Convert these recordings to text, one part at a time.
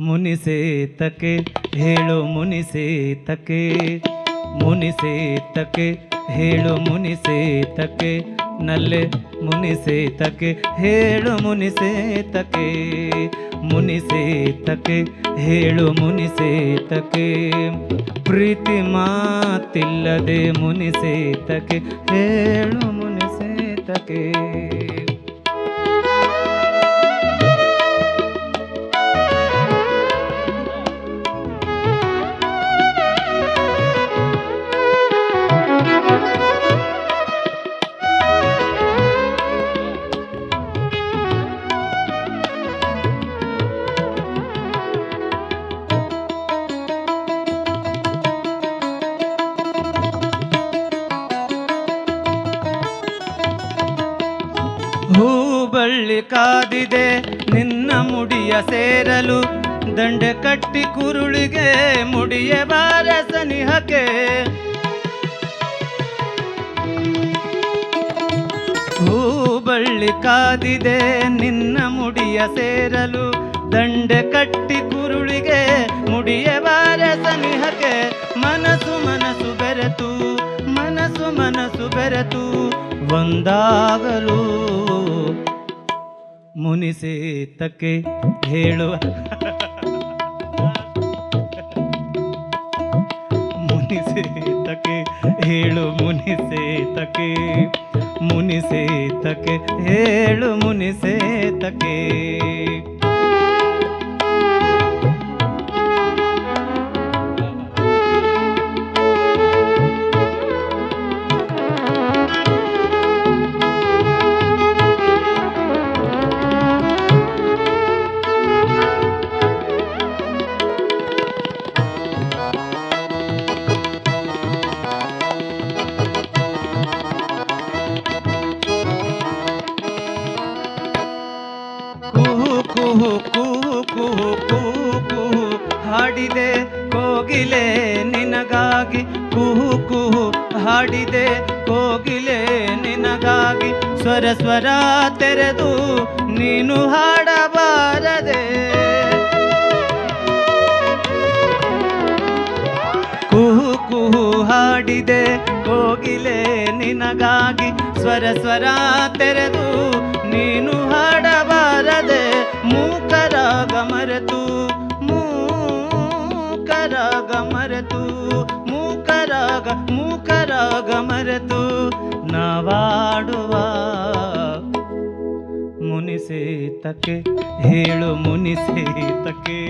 ಮುನಿಸೇತಕ್ಕೆ, ಹೇಳು ಮುನಿಸೇತಕ್ಕೆ ಮುನಿಸೇತಕ್ಕೆ, ಹೇಳು ಮುನಿಸೇತಕ್ಕೆ, ನಲ್ಲೆ ಮುನಿಸೇತಕ್ಕೆ, ಹೇಳು ಮುನಿಸೇತಕ್ಕೆ ಮುನಿಸೇತಕ್ಕೆ, ಹೇಳು ಮುನಿಸೇತಕ್ಕೆ. ಪ್ರೀತಿ ಮಾತಿಲ್ಲದೆ ಮುನಿಸೇತಕ್ಕೆ, ಹೇಳು ಮುನಿಸೇತಕ್ಕೆ. ಕಾದಿದೆ. ನಿನ್ನ ಮುಡಿಯ ಸೇರಲು ದಂಡೆ ಕಟ್ಟಿ ಕುರುಳಿಗೆ ಮುಡಿಯ ಬಾರಸನಿಹಕೆ ಹೂಬಳ್ಳಿ ಕಾದಿದೆ. ನಿನ್ನ ಮುಡಿಯ ಸೇರಲು ದಂಡೆ ಕಟ್ಟಿ ಕುರುಳಿಗೆ ಮುಡಿಯ ಬಾರಸನಿಹಕೆ ಮನಸು ಮನಸ್ಸು ಮನಸ್ಸು ಬೆರೆತು, ಮನಸ್ಸು ಮನಸ್ಸು ಬೆರೆತು, ಒಂದಾಗಲು ಮುನಿಸೇತಕ್ಕೆ ಹೇಳುವ. ಮುನಿಸೇತಕ್ಕೆ ಹೇಳು ಮುನಿಸೇತಕ್ಕೆ ಮುನಿಸೇತಕ್ಕೆ ಹೇಳು ಮುನಿಸೇತಕ್ಕೆ. ಕೂ ಕುಹು ಕುಹು ಹಾಡಿದೆ ಕೋಗಿಲೆ, ನಿನಗಾಗಿ ಕುಹು ಕುಹು ಹಾಡಿದೆ ಕೋಗಿಲೆ, ನಿನಗಾಗಿ ಸ್ವರ ಸ್ವರ ತೆರೆದು ನೀನು ಹಾಡಬಾರದೆ. ಹಾಡಿದೆ ಕೋಗಿಲೆ ನಿನಗಾಗಿ. ಸ್ವರ ಸ್ವರ ತೆರೆದು ನೀನು ಹಾಡಬಾರದೆ ಮೂಕರ ಗಮರೆತು ಮೂಕರ ಗಮರೆತು ಮೂಕರ ಮೂಕರ ಗಮರೆತು ನಾವಾಡುವ ಮುನಿಸೇತಕ್ಕೆ, ಹೇಳು ಮುನಿಸೇತಕ್ಕೆ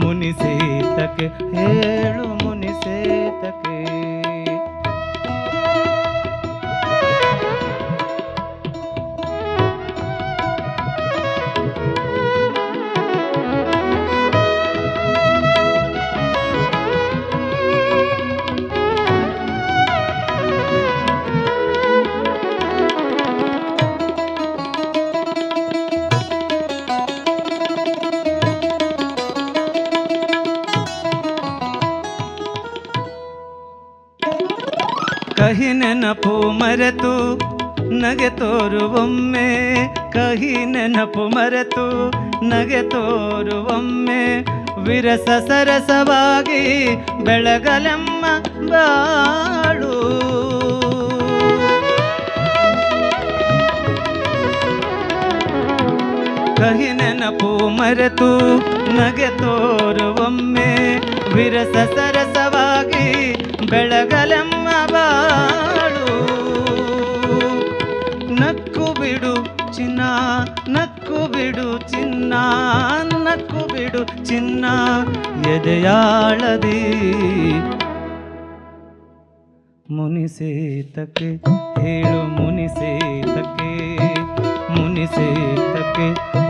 ಮುನಿಸೇತಕ್ಕೆ, ಹೇಳು ಮುನಿಸೇತಕ್ಕೆ. ಕಹಿ ನೆನಪು ಮರೆತು, ನಗೆ ತೋರುವೊಮ್ಮೆ. ಕಹಿ ನೆನಪು ಮರೆತು, ನಗೆ ತೋರುವೊಮ್ಮೆ. ವಿರಸ ಸರಸವಾಗಿ ಬೆಳಗಲೆಮ್ಮ ಬಾಳು. ಕಹಿ ನೆನಪು ಮರೆತು, ನಗೆ ತೋರುವೊಮ್ಮೆ. ವಿರಸ ಸರಸವಾಗಿ ಬೆಳಗಲೆಮ್ಮ ಬಾಳು. ನಕ್ಕು ಬಿಡು ಚಿನ್ನ, ನಕ್ಕು ಬಿಡು ಚಿನ್ನ, ನಕ್ಕು ಬಿಡು ಚಿನ್ನ, ಎದೆಯಾಳದಿ. ಮುನಿಸೇತಕ್ಕೆ ಹೇಳು ಮುನಿಸೇತಕ್ಕೆ ಮುನಿಸೇತಕ್ಕೆ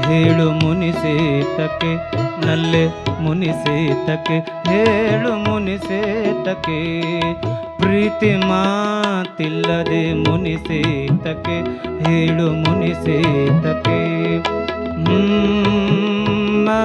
ಹೇಳು ಮುನಿಸೇತಕ್ಕೆ ನಲ್ಲೆ ಮುನಿಸೇತಕ್ಕೆ ಹೇಳು ಮುನಿಸೇತಕ್ಕೆ. ಪ್ರೀತಿ ಮಾತಿಲ್ಲದೆ ಮುನಿಸೇತಕ್ಕೆ ಹೇಳು ಮುನಿಸೇತಕ್ಕೆ. ಮಾ